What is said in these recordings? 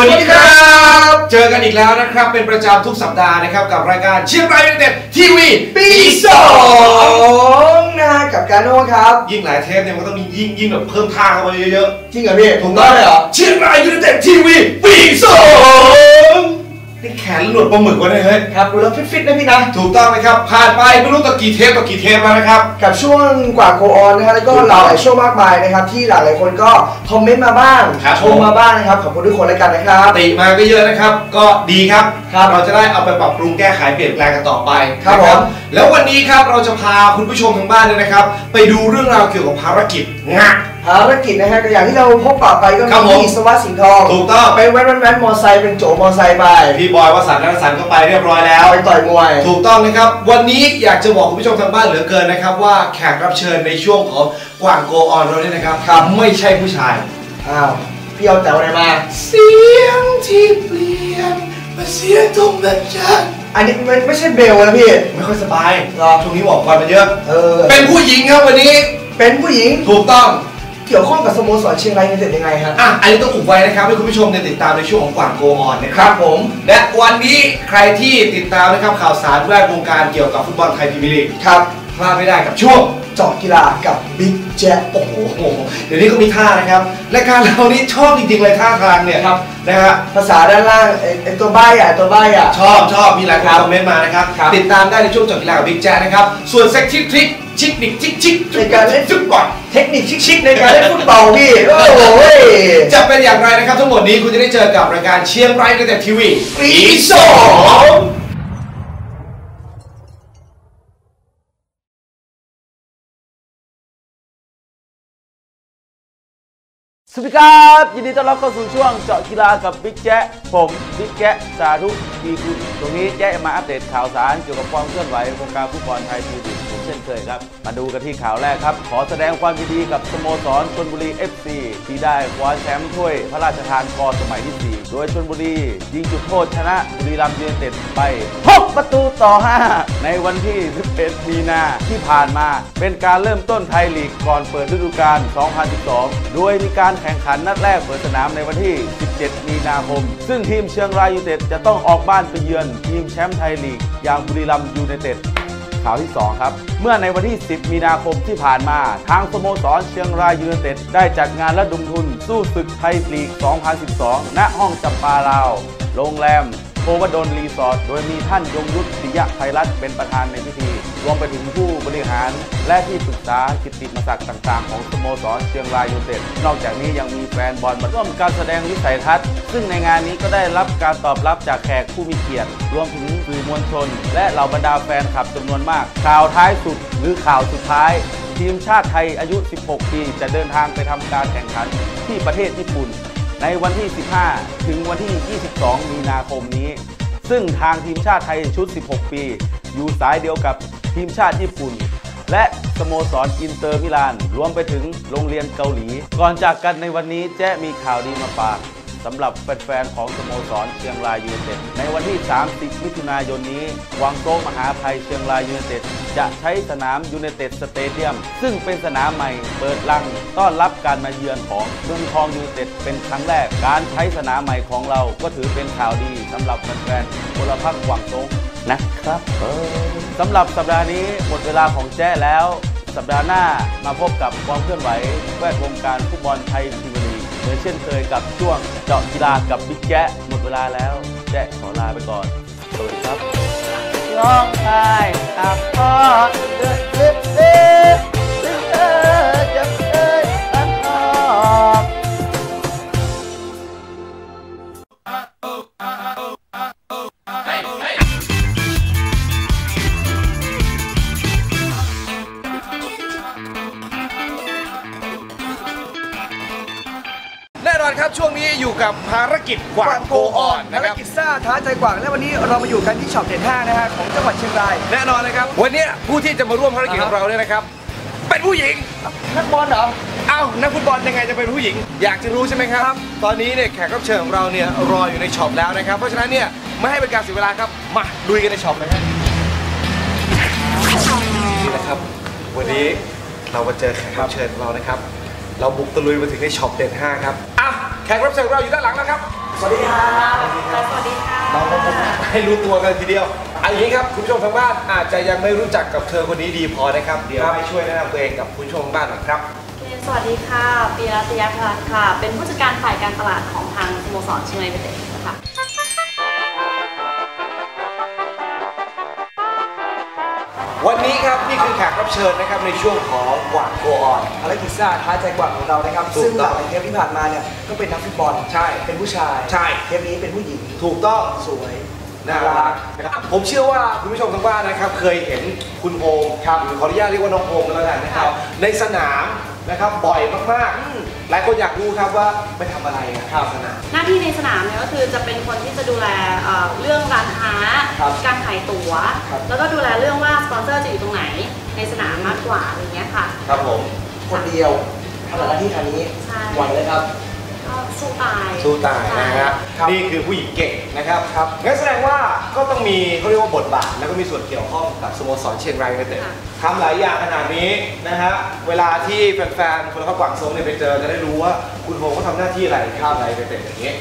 สวัสดีครับ เจอกันอีกแล้วนะครับ เป็นประจำทุกสัปดาห์นะครับ กับรายการเชียงรายยูไนเต็ดทีวีปีสองงนะกับการโน่ครับ ยิ่งหลายเทปเนี่ยมันก็ต้องมียิ่งยิ่งแบบเพิ่มท่าเข้ามาเยอะจริงเหรอพี่ๆถูกต้องเลยเหรอ เชียงรายยูไนเต็ดทีวี ปลาหมึกวะเนี่ยเฮ้ยครับดูแล้วฟิตๆนะพี่นะ ถูกต้องนะครับผ่านไปไม่รู้ต่อกี่เทปต่อกี่เทปแล้วนะครับ กับช่วงกว่าโกออนนะฮะแล้วก็หลายช่วงมากมายนะครับ ที่หลายๆคนก็คอมเมนต์มาบ้างครับชมมาบ้างนะครับขอบคุณทุกคนแล้วกันนะครับติมาก็เยอะนะครับ ก็ดีครับครับเราจะได้เอาไปปรับปรุงแก้ไขเปลี่ยนแปลงกันต่อไปครับนะผมแล้ววันนี้ครับเราจะพาคุณผู้ชมทางบ้านเนี่ยนะครับ ไปดูเรื่องราวเกี่ยวกับภารกิจงะภารกิจนะฮะก็อย่างที่เราพบปะไปก็ครับมีผมพี่สวัสดิ์สิงห์ทองถูกต้องไปแว้นแว้นๆๆมอไซค์เป็นโจมอไซค์ไปพี่บอยวสันต์นัทสันต์ก็ไปเรียบร้อยแล้ว ไปต่อยมวย ถูกต้องนะครับ วันนี้อยากจะบอกคุณผู้ชมทางบ้านเหลือเกินนะครับ ว่าแขกรับเชิญในช่วงของกว่างโกออนเราเนี่ยนะครับครับ ไม่ใช่ผู้ชาย อ้าวพี่เอาแต่อะไรมา เสียงที่เปลี่ยนมาเสียงตรงนั้นฉันอันนี้มันไม่ใช่เบลนะพี่ ไม่ค่อยสบายหรอ ช่วงนี้บอกควันมาเยอะ เออเป็นผู้หญิงครับวันนี้ เป็นผู้หญิงถูกต้อง เกี่ยวข้องกับสโมสรเชียงรายยูไนเต็ดยังไงฮะอะอันนี้ต้องอุบไว้นะครับให้คุณผู้ชมได้ติดตามในช่วงของกวางโกออนนะครับผม และวันนี้ใครที่ติดตามนะครับข่าวสารแวดวงการเกี่ยวกับฟุตบอลไทยพรีเมียร์ลีกครับพลาดไม่ได้กับช่วง จาะกีฬากับบิ๊กแจ๊โอ้โหโอ้โหเดี๋ยวนี้ก็มีท่านะครับรายการเรานี่ชอบจริงๆเลยท่าทางเนี่ยครับนะฮะภาษาด้านล่างไอ้ไอ้ตัวใบอะตัวใบอะชอบชอบมีหลายคนครับคอมเมนต์มานะครับ ครับ ติดตามได้ในช่วงเจอดกีฬากับบิ๊กแจ๊นะครับ ส่วนเซ็กซี่ทริคชิคนิคชิคชิคในการเล่นจุดก่อน เทคนิคชิคๆในการเล่นฟุตบอลพี่โอ้โหจะเป็นอย่างไรนะครับ ทั้งหมดนี้คุณจะได้เจอกับรายการเชียงรายยูไนเต็ดทีวีปีสอง สวัสดีครับยินดีต้อนรับเข้าสู่ช่วงเจาะกีฬากับบิ๊กแจ๊ะผมบิ๊กแจ๊ะสาธุดีคุณตรงนี้แจ๊ะมาอัปเดตข่าวสารเกี่ยวกับความเคลื่อนไหววงการฟุตบอลไทยทีวี เมียร์ลีกเหมือนเช่นเคยครับ มาดูกันที่ข่าวแรกครับ ขอแสดงความยินดีกับสโมสรชนบุรี FC ที่ได้คว้าแชมป์ถ้วยพระราชทานกอสมัยที่ 4 โดยชนบุรียิงจุดโทษชนะบุรีรัมย์ยูไนเต็ดไป 6 ประตูต่อ 5 ในวันที่ 11 มีนาที่ผ่านมา เป็นการเริ่มต้นไทยลีกก่อนเปิดฤดูกาล 2012 โดยมีการแข่งขันนัดแรกเปิดสนามในวันที่ 17 มีนาคม ซึ่งทีมเชียงรายยูไนเต็ดจะต้องออกบ้านไปเยือนทีมแชมป์ไทยลีกอย่างบุรีรัมย์ยูไนเต็ด ข่าวที่ 2 ครับ เมื่อในวันที่ 10 มีนาคมที่ผ่านมา ทางสโมสรเชียงรายยูเนเต็ดได้จัดงานระดมทุนสู้ศึกไทยลีก 2012 ณ ห้องจับปาลาว โรงแรมโพวดลรีสอร์ท โดยมีท่านยงยุทธศิยะไพรัตเป็นประธานในพิธี รวมไปถึงผู้บริหาร และที่ปรึกษากิตติมศักดิ์ต่าง ๆ ของสโมสรเชียงรายยูไนเต็ดนอกจากนี้ยังมีแฟนบอลมาร่วมการแสดงวิสัยทัศน์ ซึ่งในงานนี้ก็ได้รับการตอบรับจากแขกผู้มีเกียรติ รวมถึงสื่อมวลชน และเหล่าบรรดาแฟนคลับจำนวนมาก ข่าวท้ายสุดหรือข่าวสุดท้ายทีมชาติไทยอายุ 16 ปี จะเดินทางไปทำการแข่งขันที่ประเทศญี่ปุ่น ในวันที่ 15 ถึงวันที่ 22 มีนาคมนี้ ซึ่งทางทีมชาติไทยชุด 16 ปี อยู่สายเดียวกับ ทีมชาติญี่ปุ่น และสโมสรอินเตอร์มิลาน รวมไปถึงโรงเรียนเกาหลี ก่อนจากกันในวันนี้แจ้มีข่าวดีมาฝากสำหรับแฟนๆของสโมสรเชียงรายยูไนเต็ดในวันที่ 30 มิถุนายนนี้ วังโต๊ะมหาภัยเชียงรายยูไนเต็ดจะใช้สนามยูไนเต็ดสเตเดียม ซึ่งเป็นสนามใหม่เปิดรัง ต้อนรับการมาเยือนของเมืองทองยูไนเต็ดเป็นครั้งแรก การใช้สนามใหม่ของเราก็ถือเป็นข่าวดีสำหรับแฟนๆพลพรรคกวางโต๊ะ นะครับเออสำหรับสัปดาห์นี้หมดเวลาของแจ้แล้ว สัปดาห์หน้ามาพบกับความเคลื่อนไหวแวดวงการฟุตบอลไทยพรีเมียร์ลีกเหมือนเช่นเคยกับช่วงเจาะกีฬากับบิ๊กแจ๊ะหมดเวลาแล้ว แจ๊ะขอลาไปก่อนสวัสดีครับร้องไห้ตับพ่อเดือดเดือดเดือด อนครับช่วงนี้อยู่กับภารกิจกว่างโกออนนะภารครับ กิจซ่าท้าใจกว่างและวันนี้เรามาอยู่กันที่ช็อปเด่นห้านะฮะของจังหวัดเชียงราย แน่นอนนะครับ วันนี้ผู้ที่จะมาร่วมภารกิจของเราเนี่ยนะครับ เป็นผู้หญิง นักบอลเหรอ เอ้านักฟุตบอลยังไงจะเป็นผู้หญิง อยากจะรู้ใช่ไหมครับ ตอนนี้เนี่ยแขกรับเชิญของเราเนี่ยรออยู่ในช็อปแล้วนะครับ เพราะฉะนั้นเนี่ยไม่ให้เป็นการเสียเวลาครับ มาลุยกันในช็อปเลยครับนี่นะครับ วันนี้เรามาเจอแขกรับเชิญของเรานะครับ เราบุกตะลุยมาถึงในช็อปเด่น5ครับอะแขกรับเชิญของเราอยู่ด้านหลังแล้วครับ สวัสดีครับสวัสดีค่ะเราต้องให้รู้ตัวกันทีเดียวอันนี้ครับคุณผู้ชมทางบ้านอาจจะยังไม่รู้จักกับเธอคนนี้ดีพอนะครับ เดี๋ยวให้ช่วยแนะนำตัวเองกับคุณผู้ชมทางบ้านหน่อยครับโอเคสวัสดีค่ะ ปีรัตยาพลันค่ะ เป็นผู้จัดการฝ่ายการตลาดของทางสโมสรเชียงรายยูไนเต็ดค่ะ วันนี้ครับนี่คือแขกรับเชิญนะครับในช่วงของกวาดโกออนภารกิจซ่าท้าใจกว่าของเรานะครับ ถูกต้องซึ่งหลายเทปที่ผ่านมาเนี่ยก็เป็นนักฟุตบอลใช่เป็นผู้ชายใช่ เทปนี้เป็นผู้หญิงถูกต้อง สวยน่ารักนะครับผมเชื่อว่าคุณผู้ชมทางบ้านนะครับ เคยเห็นคุณโอมครับหรือขออนุญาตเรียกว่าน้องโอมก็แล้วกันนะครับ ในสนามนะครับบ่อยมากๆ หลายคนอยากรู้ครับว่าไปทำอะไรอะครับสนามหน้าที่ในสนามเนี่ยก็คือจะเป็นคนที่จะดูแลเอ่อเรื่องร้านค้าครับการขายตั๋วครับแล้วก็ดูแลเรื่องว่าสปอนเซอร์จะอยู่ตรงไหนในสนามมากกว่าอะไรเงี้ยค่ะ ครับผมคนเดียวทำหน้าที่คันนี้ใช่ไหวเลยครับก็ สู้ตายสู้ตายนะฮะครับนี่คือผู้หญิงเก่งนะครับครับงั้นแสดงว่าก็ต้องมีเขาเรียกว่าบทบาท แล้วก็มีส่วนเกี่ยวข้องกับสโมสรเชียงรายยูไนเต็ดค่ะทำหลายอย่างขนาดนี้นะฮะเวลาที่แฟนๆคนละกวางซงเนี่ยไปเจอจะได้รู้ว่าคุณโฮเขาทำหน้าที่อะไรที่อะไรยูไนเต็ดอย่างนี้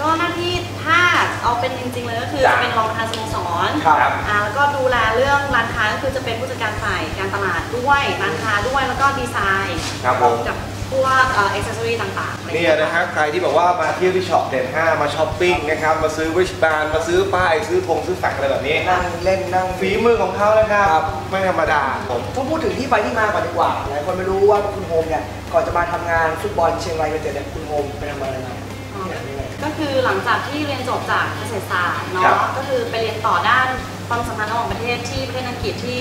ก็หน้าที่ถ้าเอาเป็นจริงๆเลยก็คือจ้ะจะเป็นรองประธานสโมสรครับอ่าแล้วก็ดูแลเรื่องร้านค้าก็คือจะเป็นผู้จัดการฝ่ายการตลาดด้วยร้านค้าด้วยแล้วก็ดีไซน์ครับผมกับ พวกเอ่อ็กซ์ซอรี่ต่างๆอไรเนี่ยนะฮะใครที่แบบว่ามาเที่ยวที่ช็อปเด่น5มาช้อปปิ้งนะครับ มาซื้อวิชบานมาซื้อป้าย ซื้อธงซื้อแฟกอะไรแบบนี้ นั่งเล่นนั่งฝีมือของเขานะครับ ไม่ธรรมดาผมต้องพูดถึงที่ไปที่มาก่อนดีกว่าหลายคนไม่รู้ว่าคุณโฮมเนี่ยก่อนจะมาทำงานฟุตบอลเชียงรายยูไนเต็ดเนี่ยคุณโฮมไปทำอะไรมาอ๋อที่ไหนยังไง ก็คือหลังจากที่เรียนจบจากเกษตรศาสตร์ครับ เนาะก็คือไปเรียนต่อด้านความสัมพันธ์ระหว่างประเทศที่ประเทศอังกฤษที่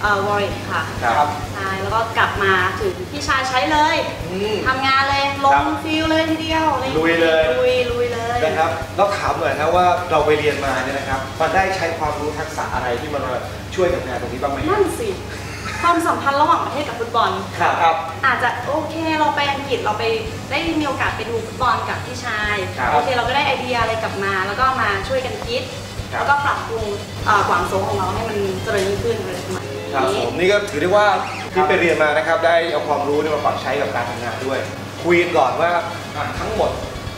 เอ่อวอริกค่ะครับใช่แล้วก็กลับมาถึงพี่ชายใช้เลยอืม ทำงานเลยลครังบฟิลเลยทีเดียวอะไรอางงี้ลุยเลย ลุยลุยเลย นะครับเราถามหน่อยนะว่าเราไปเรียนมาเนี่ยนะครับมันได้ใช้ความรู้ทักษะอะไรที่มันมาช่วยกับงานตรงนี้บ้างไหมนั่นสิ ความสัมพันธ์ระหว่างประเทศกับฟุตบอล ครับครับอาจจะโอเคเราไปอังกฤษเราไปได้มีโอกาสไปดูฟุตบอลกับพี่ชายครับ โอเคเราก็ได้ไอเดียอะไรกลับมา แล้วก็มาช่วยกันคิดครับ แล้วก็ปรับปรุงเอ่อกวางโซงของเราให้มันเจริญยิ่งขึ้นอะไรประมาณนี้ครับผมนี่ก็ถือได้ว่าที่ไปเรียนมานะครับ ได้เอาความรู้เนี่ยมาปรับใช้กับการทำงานด้วย คุยกันก่อนว่าอะทั้งหมด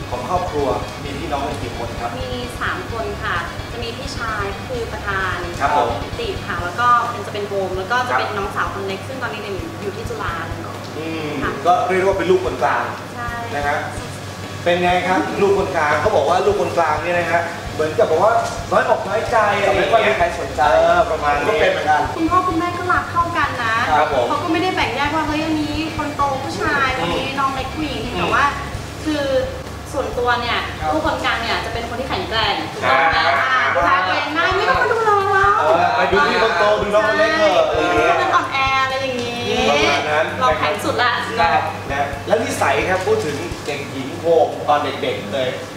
ของครอบครัวมีพี่น้องกันกี่คนครับ มี 3 คนค่ะ จะมีพี่ชายคือประธานครับผมติค่ะ แล้วก็เป็นจะเป็นโฮมแล้วก็จะเป็นน้องสาวคนเล็ก ซึ่งตอนนี้เนี่ยอยู่อยู่ที่จุฬาเลยเนาะอืมค่ะก็เรียกได้ว่าเป็นลูกคนกลางใช่นะฮะเป็นไงครับลูกคนกลางเขาบอกว่าลูกคนกลางเนี่ยนะฮะ เหมือนกับบอกว่าน้อยอกน้อยใจอะไรอย่างไม่ค่อยมีเงี้ยใครสนใจเออประมาณก็นี้เป็นเหมือนกันคุณพ่อคุณแม่ก็รักเข้ากันนะครับผมเขาก็ไม่ได้แบ่งแยกว่าเฮ้ยอันนี้คนโตผู้ชายคนนี้น้องเล็กผู้หญิงอืมแต่ว่า คือส่วนตัวเนี่ยครับลูกคนกลางเนี่ยจะเป็นคนที่แข็งแกร่งถูกต้องไหมอ่าอ่าดูแลตัวเองได้ไม่ต้องมาดูแลเราเออไปดูที่คนโตดูน้องคนเล็กเถอะใช่อะไรอย่างเงี้ยมันอ่อนแออะไรอย่างนี้ประมาณนั้นเราแข็งสุดละนะครับนะแล้วนิสัยครับพูดถึงเด็กหญิงโฮมตอนเด็กๆเลยโอ้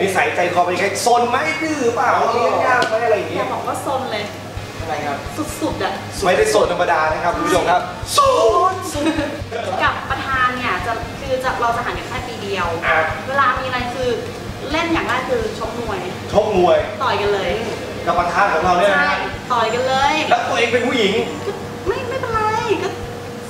นิสัยใจคอเป็นยังไงซนไหมดื้อเปล่าเลี้ยงยากไหมอะไรอย่างอเงี้ย่ายบอกว่าซนเลย อะไรครับสุดๆอะ ไม่ได้โซนธรรมดานะครับคุณผู้ชมครับซนกับประธานเนี่ยจะคือจะเราจะห่างกันแค่ปีเดียว อะเวลามีอะไรคือเล่นอย่างแรกคือชกมวยชกมวยต่อยกันเลยกับประธานของเราเนี่ยนะใช่ต่อยกันเลย แล้วตัวเองเป็นผู้หญิง ก็ไม่ไม่เป็นไรก็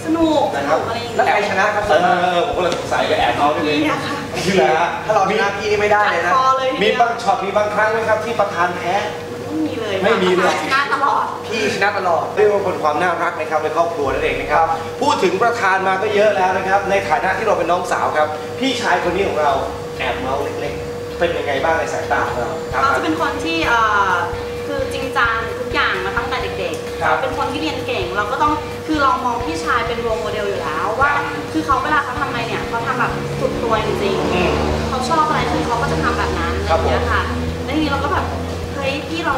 สนุกสนะครับนุกอะไรอย่างแล้วเงี้ใครยชนะครับเออผมก็เลยสงสัยเลยแอบเขาด้วยเลย นี่อะค่ะ ชื่ออะไรฮะถ้าเราชนะพี่นี่ไม่ได้จัดเลยนะคอเลยทีมีเดียวบางช็อตมีบางครั้งไหมครับที่ประธานแพ้ ไม่มีเลยไม่มีเลย ชนะตลอด พี่ชนะตลอดเรียกว่าเป็นความน่ารักนะครับในครอบครัวนั่นเองนะครับพูดถึงประธานมาก็เยอะแล้วนะครับ ในฐานะที่เราเป็นน้องสาวครับ พี่ชายคนนี้ของเราแอบเมาส์เล็กๆ เป็นยังไงบ้างในสายตาของเราครับ เขาจะเป็นคนที่เอ่อคือจริงจังทุกอย่างมาตั้งแต่เด็กครับๆ เป็นคนที่เรียนเก่ง เราก็ต้องคือเรามองพี่ชายเป็นโรลโมเดลอยู่แล้วว่า คือเขาเวลาเขาทำอะไรเนี่ยเขาทำแบบ สุดตัวจริงอืมๆเขาชอบอะไรคือเขาก็จะทำแบบนั้นอะไรครับอย่างเงี้ยค่ะแล้วทีนี้เราก็แบบเฮ้ยพี่เรา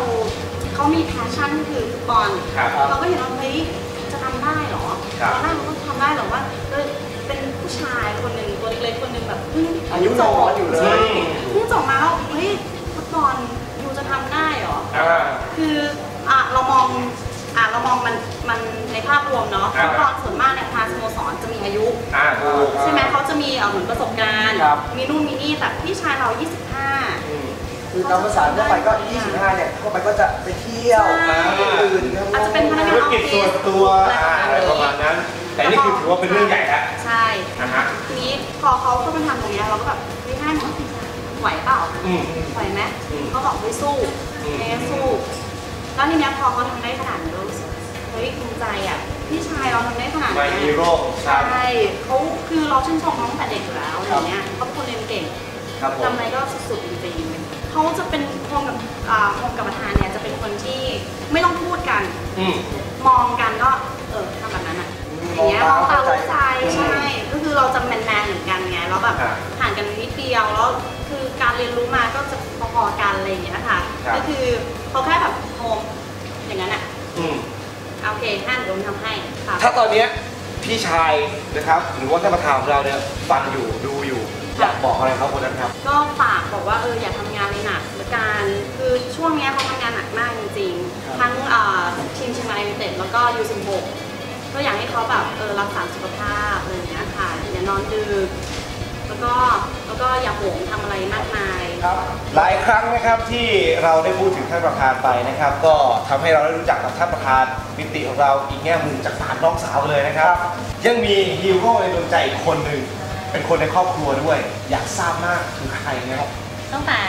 เขามีแพชชั่นคือฟุตบอล ครับ เราก็เห็นว่าเฮ้ยจะทำได้เหรอครับตอนแรกเราก็ทำได้เหรอว่าเออเป็นผู้ชายคนหนึ่งตัวเล็กๆคนหนึ่งแบบเพิ่งอายุน้อยอยู่เลยใช่เพิ่งจบมาแล้วเฮ้ยฟุตบอลยูจะทำได้เหรอ อ่า คืออะเรามอง อะเรามองมันมันในภาพรวมเนาะอ่า ฟุตบอลส่วนมากเนี่ยทางสโมสรจะมีอายุ อ่าถูก ใช่ไหมเขาจะมีเอ่อเหมือนประสบการณ์ ครับ มีนู่นมีนี่แต่พี่ชายเรา 25 อืม คือตามภาษาทั่วไปก็ 25 เนี่ยเข้าไปก็จะไปเที่ยวใช่อื่นๆครับอาจจะเป็นพนักงานธุรกิจส่วนตัวอ่าอะไรประมาณนั้น แต่นี่คือถือว่าเป็นเรื่องใหญ่แล้วใช่ นะฮะ ทีนี้พอเขาเข้ามาทำตรงเนี้ยเราก็แบบเฮ้ยง่ายเนาะไหวไหวเปล่า อืม ไหวไหมอืมเขาบอกไม่สู้อืมไม่งั้นสู้ แล้วทีเนี้ยพอเขาทำได้ขนาดนี้เรารู้สึกเฮ้ยภูมิใจอะพี่ชายเราทำได้ขนาด My นี้ Hero ครับ ใช่เขาคือเราชื่นชมเขาตั้งแต่เด็กอยู่แล้วอะไรเงี้ยเขาเป็นคนเรียนเก่งครับผม ทำอะไรก็สุดๆจริงๆเขาจะเป็นโฮมกับอ่าโฮมกับประธานเนี่ยจะเป็นคนที่ไม่ต้องพูดกัน อืม มองกันก็เออทำแบบนั้นอะอย่างเงี้ยมองตารู้ใจใช่ ก็คือเราจะแมนๆเหมือนกันไงแล้วแบบครับ ห่างกันนิดเดียวแล้ว คือการเรียนรู้มาก็จะพอๆกันอะไรอย่างเงี้ยค่ะ ครับ ก็คือเขาแค่แบบโฮมอย่างนั้นอะอืม โอเคห้ามเดี๋ยวผมทำให้ค่ะถ้าตอนเนี้ยพี่ชายนะครับ หรือว่าท่านประธานของเราเนี่ยฟังอยู่ดูอยู่อยากบอกอะไรเขาคนนั้นครับ ก็ฝากบอกว่าเอออย่าทำงานเลยหนักละกันคือช่วงเนี้ยเขาทำงานหนักมากจริงๆทั้งอ่าทีมเชียงรายยูไนเต็ดแล้วก็ยูสิบหกก็อยากให้เขาแบบเออรักษาสุขภาพอะไรอย่างเงี้ยค่ะอย่านอนดึก แล้วก็แล้วก็อย่าโหมทำอะไรมากมาย ครับหลายครั้งนะครับที่เราได้พูดถึงท่านประธานไปนะครับ ก็ทำให้เราได้รู้จักกับท่านประธานมิติของเราอีกแง่มุมจากปากน้องสาวเลยนะครับ ยังมีฮีโร่ในดวงใจอีกคนหนึ่งเป็นคนในครอบครัวด้วย อยากทราบมากคือใครนะครับ ตั้งแต่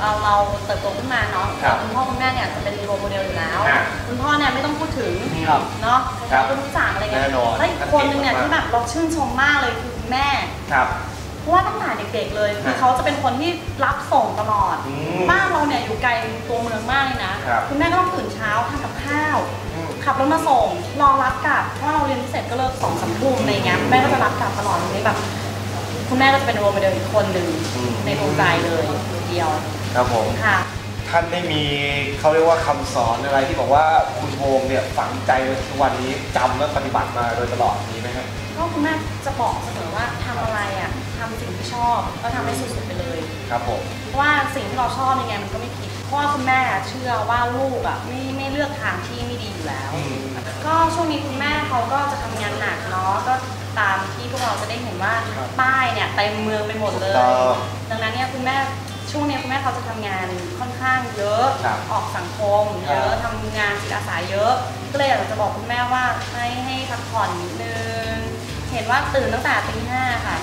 เราเราเติบโตขึ้นมาเนาะครับคุณพ่อคุณแม่เนี่ยจะเป็นโรลโมเดลอยู่แล้วครับคุณพ่อเนี่ยไม่ต้องพูดถึงครับเนาะครับก็รู้จักอะไรเงี้ยแน่นอน แล้วอีกคนนึงเนี่ยท่านเก่งมากที่แบบเราชื่นชมมากเลยคือคุณ แม่ ครับ เพราะว่าตั้งแต่เด็กๆเลยคือฮะเขาจะเป็นคนที่รับส่งตลอด อืมบ้านเราเนี่ยอยู่ไกลตัวเมืองมากเลยนะครับณแม่ก็ต้องตื่นเช้าทำกับข้าว อืม ขับรถมาส่งรอรับกลับเพราะเราเรียนพิเศษก็เลิกสองสามทุ่มอะไรเงี้ยคุณแม่ก็จะรับกลับตลอดตรงนี้แบบคุณแม่ก็จะเป็นโรลโมเดลอีกคนหนึ่งอืม ในดวงใจเลยเดียวครับผม ค่ะ ท่านได้มีเขาเรียกว่าคำสอนอะไรที่บอกว่าคุณโฮมเนี่ยฝังใจมาทุกวันนี้จำและปฏิบัติมาโดยตลอดมีไหมครับ ก็คุณแม่จะบอกเสมอว่าทำอะไรอะทำสิ่งที่ชอบก็ทำให้สุดๆไปเลย ครับผม เพราะว่าสิ่งที่เราชอบยังไงมันก็ไม่ผิด เพราะว่าคุณแม่เชื่อว่าลูกอะไม่ไม่เลือกทางที่ไม่ดีอยู่แล้ว อืม ก็ช่วงนี้คุณแม่เขาก็จะทำงานหนักเนาะก็ตามที่พวกเราจะได้เห็นว่าครับป้ายเนี่ยเต็มเมืองไปหมดเลถูยกต้องดังนั้นเนี่ยคุณแม่ช่วงเนี้ยคุณแม่เขาจะทำงานค่อนข้างเยอะครับออกสังคมเยอะทำงานจิตอาสาเยอะ ก็เลยอยากจะบอกคุณแม่ว่าให้ให้พักผ่อนนิดนึง เห็นว่าตื่นตั้งแต่ตีห้าค่ะ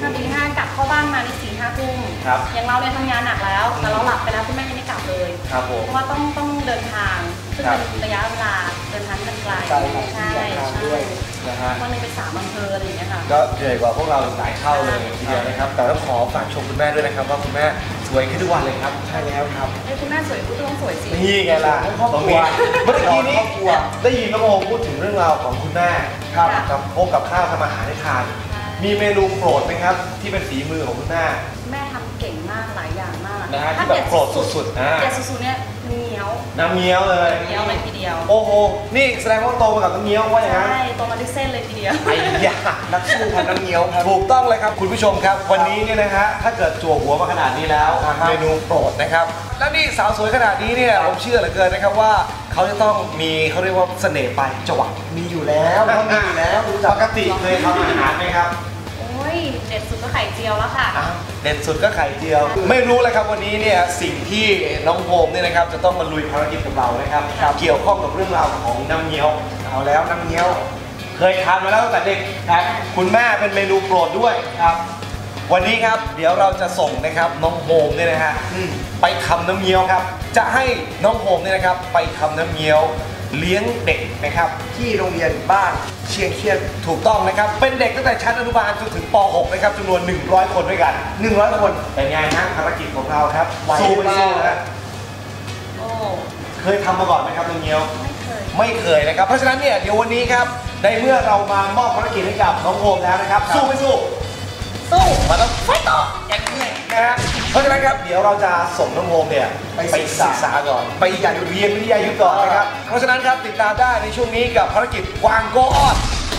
ถ้าตีห้ากลับเข้าบ้านมาในสี่ห้าทุ่มครับอย่างเราเนี่ยทำงานหนักแล้ว แต่เราหลับไปแล้วคุณแม่ยังไม่กลับเลยครับผมเพราะว่าต้องต้องเดินทาง ซึ่งครับเป็นระยะเวลาเดินทางที่มันไกลไกลครับใช่ที่เดินทางใช่ด้วยนะฮะ วันหนึงเป็นสามอำเภออะไรอย่างเงี้ยค่ะ ก็เหนื่อยกว่าพวกเราหลายเท่าเลยทีเดียวนะครับ แต่ต้องขอฝากชมคุณแม่ด้วยนะครับ ว่าคุณแม่สวยขึ้นทุกวันเลยครับ ใช่แล้วครับ เอ้ยคุณแม่สวยคุณต้องสวยสิ นี่ไงล่ะครอบครัวตรงนี้เมื่อกี้นี้ครอบครัว ได้ยินน้องโอมพูดถึงเรื่องราวของคุณแม่ครับกับพบกับข้าวทำอาหารให้ทานมีเมนูโปรดไหมครับ ที่เป็นฝีมือของคุณแม่ แม่ทำเก่งมากหลายอย่างมากนะฮะถ้าที่แบบโปรดสุดๆอ่า เด็ดสุดๆเนี่ย เหนียวน้ำเงี้ยวเลยเหนียวเลยทีเดียว โอ้โห นี่แสดงว่าโตมากับน้ำเงี้ยวว่าอย่างนั้นใช่ตัวมาด้วยเส้นเลยทีเดียวไอ้ยานักสู้พันน้ำเงี้ยวครับถูกต้องเลยครับคุณผู้ชมครับ วันนี้เนี่ยนะฮะถ้าเกิดจั่วหัวมาขนาดนี้แล้วอ่าฮะเมนูโปรดนะครับแล้วนี่สาวสวยขนาดนี้เนี่ยผมเชื่อเหลือเกินนะครับว่าเขาจะต้องมีเขาเรียกว่าเสน่ห์ปลายจวักมีอยู่แล้วเขามีอยู่แล้วรู้จักปกติเคยทำอาหารไหมครับโอ้ยเด็ดสุดก็ไข่เจียวแล้วค่ะอ้าว เด่นสุดก็ไข่เจียว ไม่รู้เลยครับวันนี้เนี่ยสิ่งที่น้องโฮมเนี่ยนะครับจะต้องมาลุยภารกิจกับเรานะครับเกี่ยวข้องกับเรื่องราวของน้ำเงี้ยวเอาแล้วน้ำเงี้ยว เคยทานมาแล้วตั้งแต่เด็กครับคุณแม่เป็นเมนูโปรดด้วยครับ วันนี้ครับเดี๋ยวเราจะส่งนะครับน้องโฮมเนี่ยนะฮะอืมไปทำน้ำเงี้ยวครับ จะให้น้องโฮมเนี่ยนะครับไปทำน้ำเงี้ยว เลี้ยงเด็กนะครับ ที่โรงเรียนบ้านเชียงเคียนถูกต้องนะครับ เป็นเด็กตั้งแต่ชั้นอนุบาลจนถึงป .6 นะครับจำนวน 100 คนด้วยกัน 100 คนเป็นไงฮะภารกิจของเราครับไหวสู้หรือไม่เปล่าสู้นะโอ้เคยทำมาก่อนไหมครับน้ำเงี้ยวไม่เคยไม่เคยนะครับเพราะฉะนั้นเนี่ยเดี๋ยววันนี้ครับในเมื่อเรามามอบภารกิจให้กับน้องโฮมแล้วนะครับสู้ไม่สู้ สู้มาต้องไฟต่ออย่างนี้นะฮะเพราะฉะนั้นครับเดี๋ยวเราจะส่งน้องโฮมเนี่ยไปไปศึศึกกษาษาก่อน ไปอยากเรียนวิทยายุทธก่อนนะครับเพราะฉะนั้นครับติดตามได้ในช่วงนี้กับภารกิจวางโกออน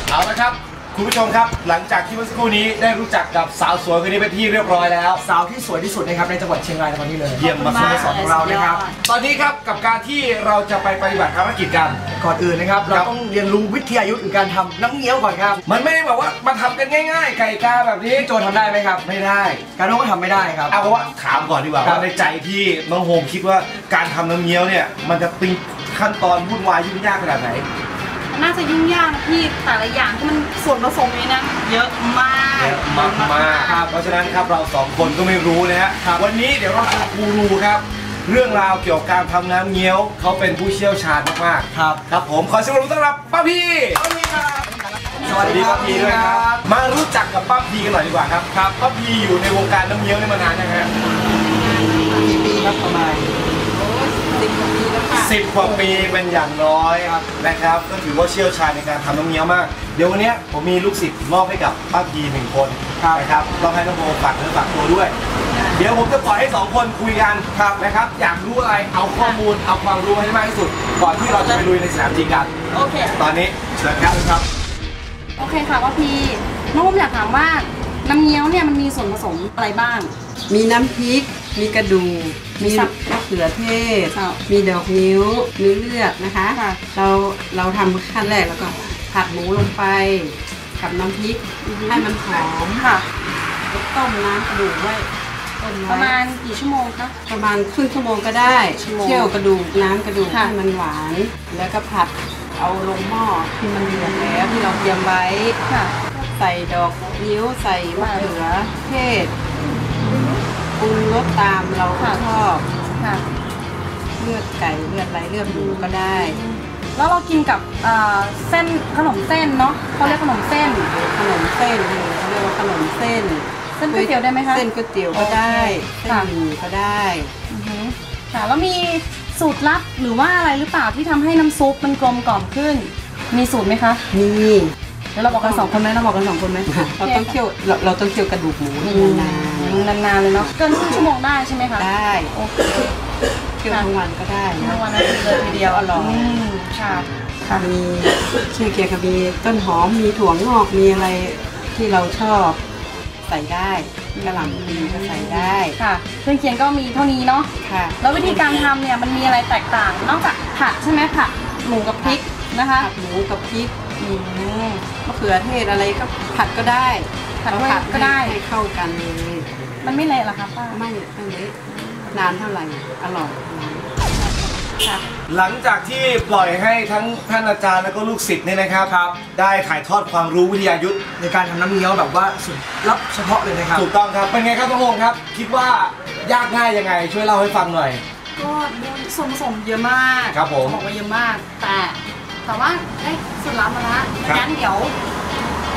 เอาละครับ คุณผู้ชมครับ หลังจากที่เมื่อสักครู่นี้ได้รู้จักกับสาวสวยคนนี้เป็นที่เรียบร้อยแล้ว สาวที่สวยที่สุดนะครับในจังหวัดเชียงรายในวันนี้เลยเยี่ยมมากสโมสรของเรานะครับ ตอนนี้ครับกับการที่เราจะไปปฏิบัติภารกิจกัน ก่อนอื่นนะครับคเรารับต้องเรียนรู้วิทยายุทธ์หรือการทำน้ำเงี้ยวก่อนครับ มันไม่ได้แบบว่ามาทำกันง่าย ๆ ไก่กาแบบนี้โจทำได้ไหมครับ ไม่ได้ การโน้ก็ทำไม่ได้ครับ เอาเพราะว่าถามก่อนดีกว่าครับ ว่าในใจที่น้องโฮมคิดว่าการทำน้ำเงี้ยวเนี่ยมันจะตีขั้นตอนวุ่นวายยุ่งยากขนาดไหน น่าจะยุ่งยากนะพี่แต่ละอย่างที่มันส่วนผสมนี้นะเยอะมากเยอะมากมากๆครับเพราะฉะนั้นครับเราสองคนก็ไม่รู้นะฮะวันนี้เดี๋ยวเราจะกูรูครับ เรื่องราวเกี่ยวกับการทำน้ำเงี้ยวเขาเป็นผู้เชี่ยวชาญมากๆครับครับผมขอเสียงปรบมือต้อนรับป้าพีสวัสดีครับป้าพีด้วยครับมารู้จักกับป้าพีกันหน่อยดีกว่าครับครับป้าพีอยู่ในวงการน้ำเงี้ยวนี่มานานยังฮะกี่ปีครับประมาณสิบกว่า ปีเป็นอย่างน้อยครับนะครับ ก็ถือว่าเชี่ยวชาญในการทำน้ำเงี้ยวมาก เดี๋ยววันเนี้ยผมมีลูกศิษย์มอบให้กับป้าพีหนึ่งคนนะครับต้องให้น้องโมฝากเนื้อฝากตัวด้วย เดี๋ยวผมจะปล่อยให้สองคนคุยกันครับนะครับ อยากรู้อะไรเอาข้อมูลเอาความรู้ให้มากที่สุด ก่อนที่เราจะไปลุยในสนามจริงกัน โอเค ตอนนี้เชิญครับครับ โอเคค่ะว่าพี่น้องผมอยากถามว่าน้ำเงี้ยวเนี่ยมันมีส่วนผสมอะไรบ้าง มีน้ำพริก มีกระดูก มีสับมะเขือเทศค่ะมีดอกนิ้ว มีเลือดนะคะค่ะเราเราทำขั้นแรกแล้วก็ผัดหมูลงไป กับน้ำพริกให้มันหอมค่ะแล้วต้มน้ำกระดูกไว้ต้มประไว้มาณกี่ชั่วโมงคะประมาณครึ่งชั่วโมงก็ได้ชั่วโมงเคี่ยวกระดูกน้ำกระดูกค่ะให้มันหวาน แล้วก็ผัดเอาลงหม้อที่มันเดือดแล้วที่เราเตรียมไว้ค่ะใส่ดอกนิ้วใส่มะเขือเทศ ปรุงรสตามเราค่ะชอบค่ะ เลือดไก่เลือดอะไรเลือดหมูก็ได้ แล้วเรากินกับเอ่อเส้นขนมเส้นเนาะเขาเรียกขนมเส้น ขนมเส้นเขาเรียกว่าขนมเส้นเส้นก๋วยเตี๋ยวได้ไหมคะ เส้นก๋วยเตี๋ยวก็ได้โอเคเส้นค่ะหมี่ก็ได้อือฮึค่ะแล้วมีสูตรลับหรือว่าอะไรหรือเปล่าที่ทำให้น้ำซุปมันกลมกล่อมขึ้น มีสูตรไหมคะมีเดี๋ยวเราบอกกันสองคนไหมเราบอกกันสองคนไหมเราต้องเคี่ยวเราเราต้องเคี่ยวกระดูกหมูให้นาน นานๆเลยเนาะเกินครึ่งชั่วโมงได้ใช่ไหมคะๆได้โอเคเคี่ยวทั้งวันก็ได้ทั้งวันนั้นเลยทีเดียวอร่อยมค่ะค่ะมีเคี่ยวเคี่ยวกับมีต้นหอมมีถั่วงอกมีอะไรที่เราชอบใส่ได้กระหล่ำปีก็ใส่ได้ค่ะเครื่องเคียงก็มีเท่านี้เนาะค่ะ แล้ววิธีการทำเนี่ยมันมีอะไรแตกต่าง นอกจากผัดใช่ไหมผัดหมูกับพริกนะคะผัดหมูกับพริกอืมมะเขือเทศอะไรก็ผัดก็ได้ผัดด้วยเราก็ได้ให้ให้เข้ากันเลย มันไม่เละเหรอคะป้า ไม่ไม่เละนานเท่าไหร่อร่อยค่ะ หลังจากที่ปล่อยให้ทั้งท่านอาจารย์แล้วก็ลูกศิษย์เนี่ยนะครับ ได้ถ่ายทอดความรู้วิทยายุทธ์ในการทำน้ำเงี้ยวแบบว่าสุดลับเฉพาะเลยนะครับ ถูกต้องครับ เป็นไงครับน้องโฮงครับ คิดว่ายากง่ายยังไง ช่วยเล่าให้ฟังหน่อย ก็ส่วนผสมเยอะมากครับผมจะบอกว่าเยอะมาก แต่แต่ว่าเอ้ยสุดล้ำมาละครับ งั้นเดี๋ยว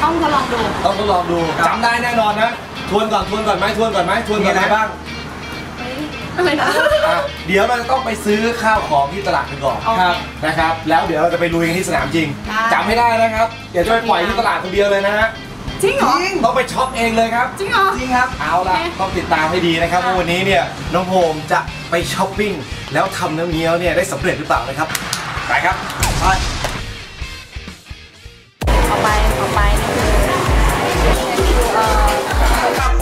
ต้องทดลองดู ต้องทดลองดูจำได้แน่นอนนะ ทวนก่อนทวนก่อนไหมทวนก่อนไหมทวนก่อนมีอะไรไหมบ้างเฮ้ยอะไรนะอะเดี๋ยวเราจะต้องไปซื้อข้าวของที่ตลาดกันก่อนโอเค นะครับ แล้วเดี๋ยวเราจะไปลุยกันที่สนามจริงได้ จำให้ได้นะครับเดี๋ยวจะไปปล่อยที่ตลาดคนเดียวเลยนะฮะจริงเหรอ ต้องไปช็อปเองเลยครับ จริงเหรอ จริงครับเอาละโอเคต้องติดตามให้ดีนะครับค่ะ ว่าวันนี้เนี่ยน้องโฮมจะไปช้อปปิ้งแล้วทำน้ำเงี้ยวเนี่ยได้สำเร็จหรือเปล่านะครับไปครับไปต่อไปต่อไปนี่คือเอ่อ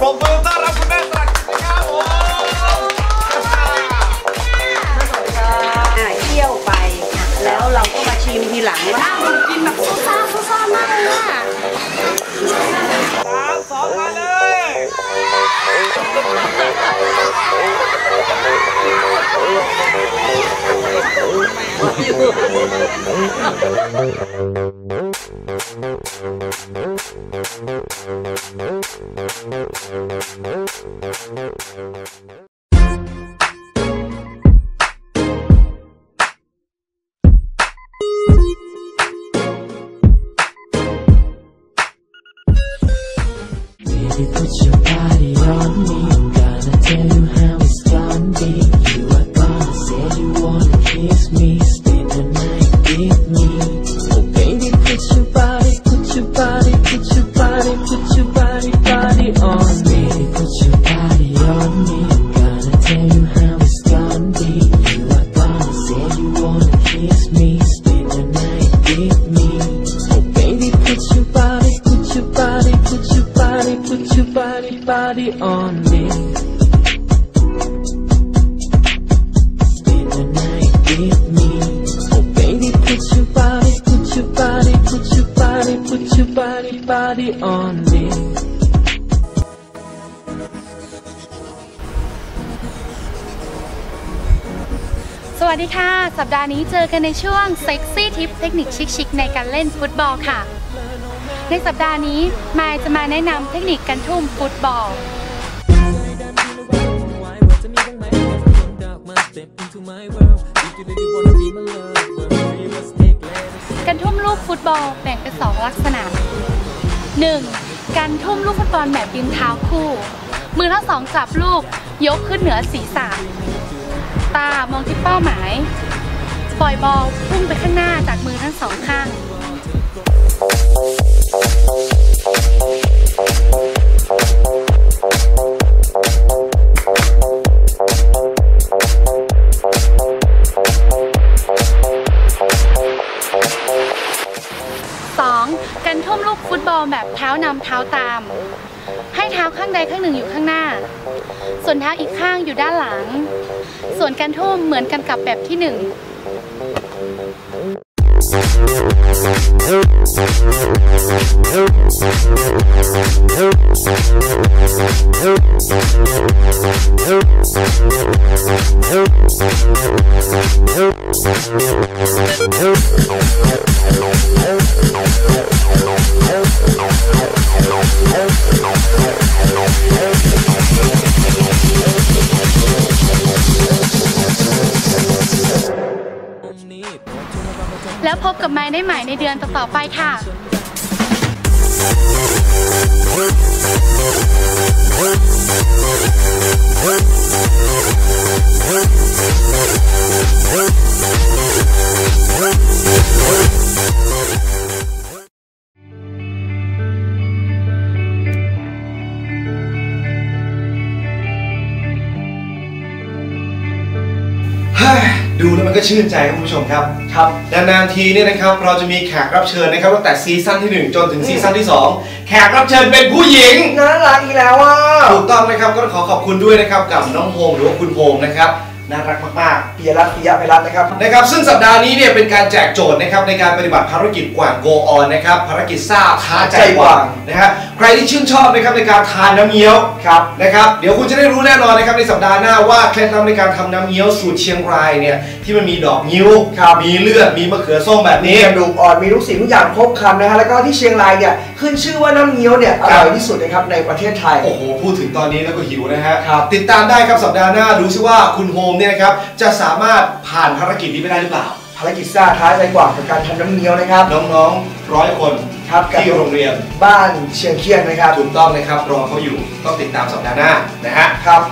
ปรบมือต้อนรับคุณแม่สลักครับผมอ่าเคี่ยวไป แล้วเราก็มาชิมทีหลังว่าอ้าวมันกินแบบซ่าซ่าซ่าซ่ามากเลยอะ ดาห์นี้เจอกันในช่วงเซ็กซี่ทิปเทคนิคชิคๆในการเล่นฟุตบอลค่ะ ในสัปดาห์นี้มายจะมาแนะนำเทคนิคการทุ่มฟุตบอล การทุ่มลูกฟุตบอลแบ่งเป็นสองลักษณะ 1. การทุ่มลูกฟุตบอลแบบยืนเท้าคู่ มือทั้งสองจับลูกยกขึ้นเหนือศีรษะตามองที่เป้าหมาย ปล่อยบอลพุ่งไปข้างหน้าจากมือทั้งสองข้าง 2. การทุ่มลูกฟุตบอลแบบเท้านำเท้าตาม ให้เท้าข้างใดข้างหนึ่งอยู่ข้างหน้า ส่วนเท้าอีกข้างอยู่ด้านหลัง ส่วนการทุ่มเหมือนกันกับแบบที่หนึ่ง Help! ต่อไปค่ะ ดูแล้วมันก็ชื่นใจครับคุณผู้ชมครับครับนานๆทีเนี่ยนะครับเราจะมีแขกรับเชิญนะครับตั้งแต่ซีซั่นที่ 1 จนถึงซีซั่นที่ 2 แขกรับเชิญเป็นผู้หญิงน่ารักอีกแล้วอะถูกต้องนะครับก็ต้องขอขอบคุณด้วยนะครับกับน้องโฮมหรือว่าคุณโฮมนะครับ น่ารักมากปิยรัตน์ปิยะไพรัตน์นะครับๆนะครับ ซึ่งสัปดาห์นี้เนี่ยเป็นการแจกโจทย์นะครับในการปฏิบัติภารกิจกว่าง Go On นะครับภารกิจซ่าท้าใจกว่างนะฮะใครที่ชื่นชอบนะครับในการทานน้ำเงี้ยวครับนะครับเดี๋ยวคุณจะได้รู้แน่นอนนะครับในสัปดาห์หน้าว่าเคล็ดลับในการทำน้ำเงี้ยวสูตรเชียงรายเนี่ยที่มันมีดอกงิ้วมีเลือดมีมะเขือส้มแบบมีนี้กระดูกอ่อนมีทุกสิ่งทุกอย่างครบครันนะฮะแล้วก็ที่เชียงรายเนี่ยขึ้นชื่อว่าน้ำเงี้ยวเนี่ยอร่อยที่สุดนะครับในประเทศไทยโอ้โหพูดถึงตอนนี้แล้วก็หิวนะฮะครับติดตามได้ครับสัปดาห์หน้าดูซิว่าคุณโฮมเนี่ยนะครับจะสามารถผ่านภารกิจนี้ไปได้หรือเปล่า ภารกิจซ่าท้าใจกว่ากับการทำน้ำเงี้ยวนะครับ น้องๆร้อยคนครับกับที่โรงเรียนบ้านเชียงเคียนนะครับถูกต้องนะครับรอเขาอยู่ต้องติดตามสัปดาห์หน้านะฮะครับ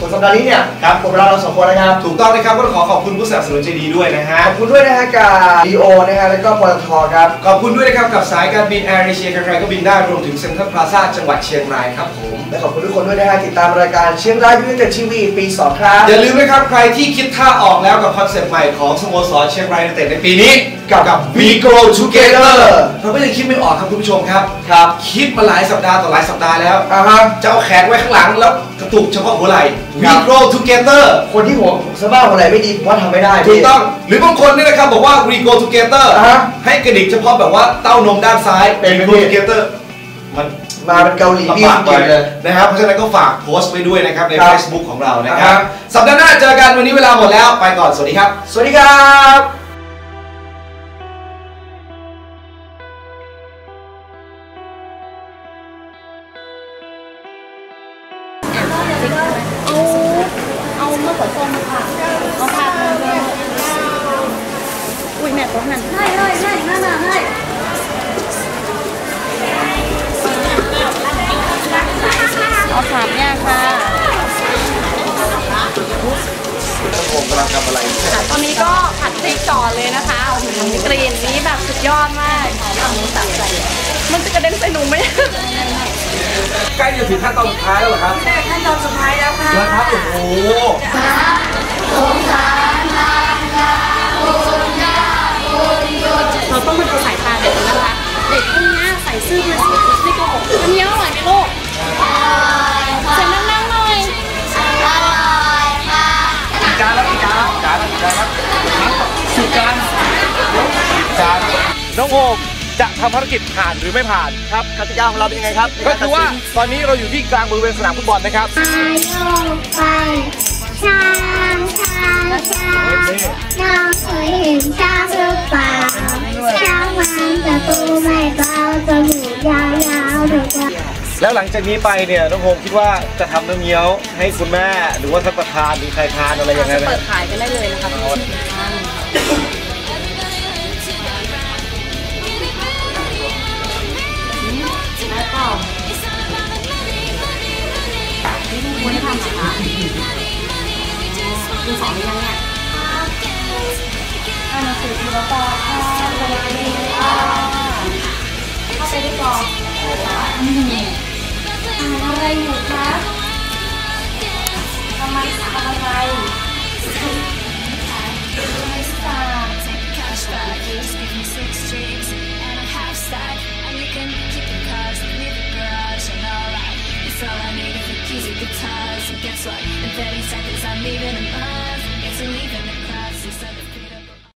ส่วนสัปดาห์นี้เนี่ยครับผมเราเราสองคนนะครับ ถูกต้องนะครับก็ต้องขอขอบคุณผู้สนับสนุนใจดีด้วยนะฮะ ขอบคุณด้วยนะฮะกับดีโอนะฮะแล้วก็ปตทครับ ขอบคุณด้วยนะครับกับสายการบินแอร์เอเชียใครๆก็บินได้รวมถึงเซ็นทรัลพลาซ่าจังหวัดเชียงรายครับผม และขอบคุณทุกคนด้วยนะฮะติดตามรายการเชียงรายยูไนเต็ดทีวีปี 2 ครับ อย่าลืมนะครับใครที่คิดท่าออกแล้วกับคอนเซ็ปต์ใหม่ของสโมสรเชียงรายยูไนเต็ดในปีนี้กับ We Grow Together เราไม่ได้คิดไม่ออกครับคุณผู้ชมครับครับ คิดมาหลายสัปดาห์ต่อหลายสัปดาห์แล้วอ่าฮะจะเอาแขนไว้ข้างหลังแล้วกระตุกเฉพาะหัวไหล่ ครั We บ Grow Together คนที่หัวสบ้าหัวไหล่ไม่ดีผมว่าทำไม่ได้ถูพี่กต้องหรือบางคนเนี่ยนะครับบอกว่า We Grow Together อ่าฮะให้กระดิกเฉพาะแบบว่าเต้านมด้านซ้ายเป็นไหม We Grow พี่ Together มันมาเป็นเกาหลีพี่ลำบากสุไปกินเลยนะครับ เพราะฉะนั้นก็ฝากโพสต์ไว้ด้วยนะครับ ในครับ Facebook ของเรานะครับอ่าฮะสัปดาห์หน้าเจอกันวันนี้เวลาหมดแล้ว ไปก่อน สวัสดีครับ สวัสดีครับ ถึงขั้นตอนสุดท้ายแล้วเหรอครับขั้นตอนสุดท้ายแล้วค่ะแล้วครับโอ้โหเราต้องมาดูสายตาเด็กนะคะ เด็กพวกเนี้ยใส่ซื่อมาสีไม่โกหกอันนี้อร่อยไหมลูกเสียงดังๆหน่อยจานแล้วจานจานจานสิบจานจานน้องโฮม จะทำภารกิจผ่านหรือไม่ผ่าน ครับกติกาของเราเป็นยังไงครับก็คือว่าตอนนี้เราอยู่ที่กลางบริเวณสนามฟุตบอลนะครับไปช้างช้างช้างน้องเคยเห็นช้างหรือเปล่าช้างมันจะตัวไม่เบาจมูกยาวๆถูกว่าแล้วหลังจากนี้ไปเนี่ยน้องโฮมคิดว่าจะทำน้ำเงี้ยวให้คุณแม่หรือว่าท่านประธานหรือใครทานอะไรยังไงไหมเปิดขายกันได้เลยนะคะ ทุกคนแล้วก็นี่คุณควรทำหรอคะคุณสอนหรือยังเนี่ยอ่านหนังสือทีละปอค่ะสวัสดีค่ะเข้าไปได้ก่อนอ่านอะไรอยู่คะทำไมทำอะไร Thank you. All I need is a keys and guitars. And guess what? In 30 seconds, I'm leaving a month. It's a leap leaving the class.